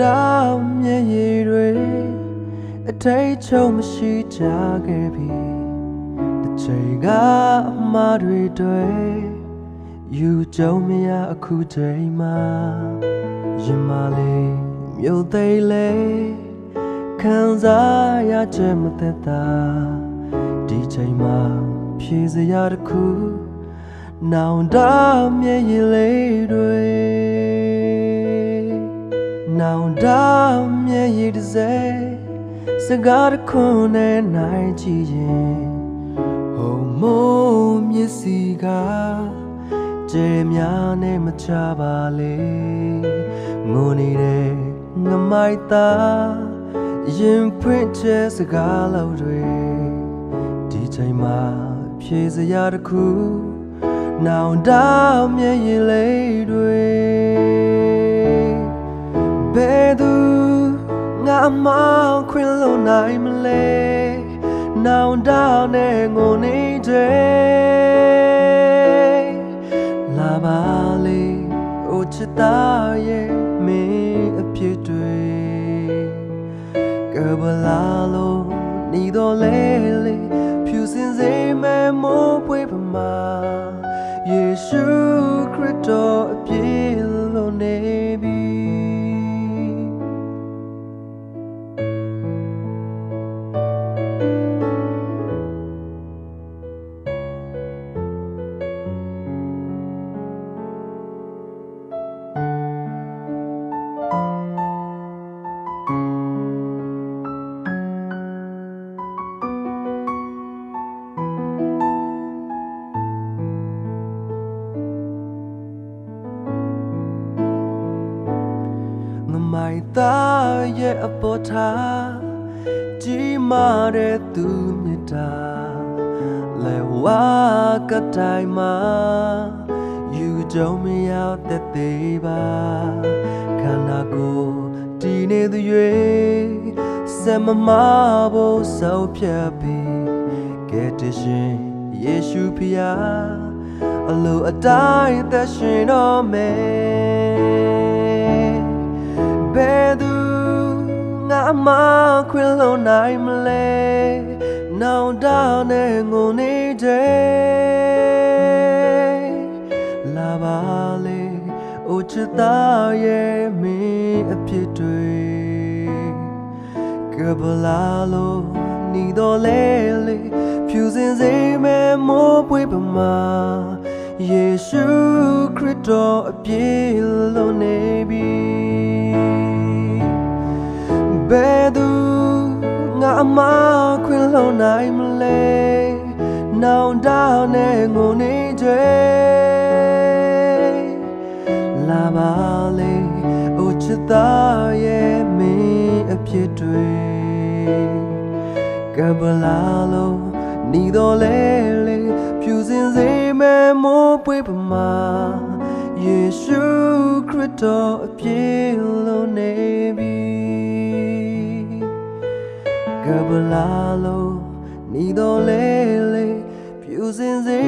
တောင်မျက်ရည်တွေအထိတ်ချုံမရှိကြခဲ့ပြီတစ်ချိန်ကအမှားတွေတွေယူကြုံမရအခုချိန်မှာရင်မလေးမြို့သိမ်းလေးခံစားရချက်မသက်သာဒီချိန်မှာဖြေစရာတစ်ခုနောင်တမျက်ရည်လေးတွေ နောင်တမျက်ရည်တစ်စဲစကားတစ်ခွန်းနဲ့နိုင်ကြည့်ရင်ဟိုမိုးမျက်စီကကျေများနဲ့မချပါလေငိုနေတဲ့ငမိုက်သားရင်ဖွင့်ချက်စကားလောက်တွေဒီချိန်မှာဖြေစရာတစ်ခုနောင်တမျက်ရည်လေး ငါမောင်ခွင်လို့နိုင်မလဲနောင်တောင်းနဲ့ငိုနေတဲ့လာပါလေအိုချစ်သားရဲ့မင်းအဖြစ်တွေကဘလာလို့နေတော့လေ မိုင်သားရဲ့အပေါ်ထားကြီးမာတဲ့သူမြတ်တာလဲဝါကတိုင်းမှာယူကြုံမရောက်တဲ့သေးပါခန္ဓာကိုယ်တည်နေသူ၍စမမဖို့ဆောက်ဖြတ်ပြီးကဲတရှင်ယေရှုဖျားအလိုအတိုင်းသက်ရှင်တော်မယ် မခွင်လို့နိုင်မလဲနောင်တနဲ့ငုံနေတဲ့လာပါလေအိုချစ်သားရဲ့မင်းအဖြစ်တွေကဘလာလို့နေတော့လေလေဖြူစင်စေမဲ့မိုးပွေးပမာယေရှုခရစ်တော်အပြည့်လို့နေပြီ ဘယ်သူငါအမခွင်လုံးနိုင်မလဲနောင်တောင်းနဲ့ငိုနေတဲ့လာပါလေအိုချစ်သားရဲ့မင်းအဖြစ်တွေကဘလာလို့နေတော့လေလေဖြူစင်စေမဲ့မိုးပွေးပမာယေရှုခရစ်တော်အပြည့်လို့နေပြီ ကဘလာလို့နေတော့လေလေပြူစင်စေ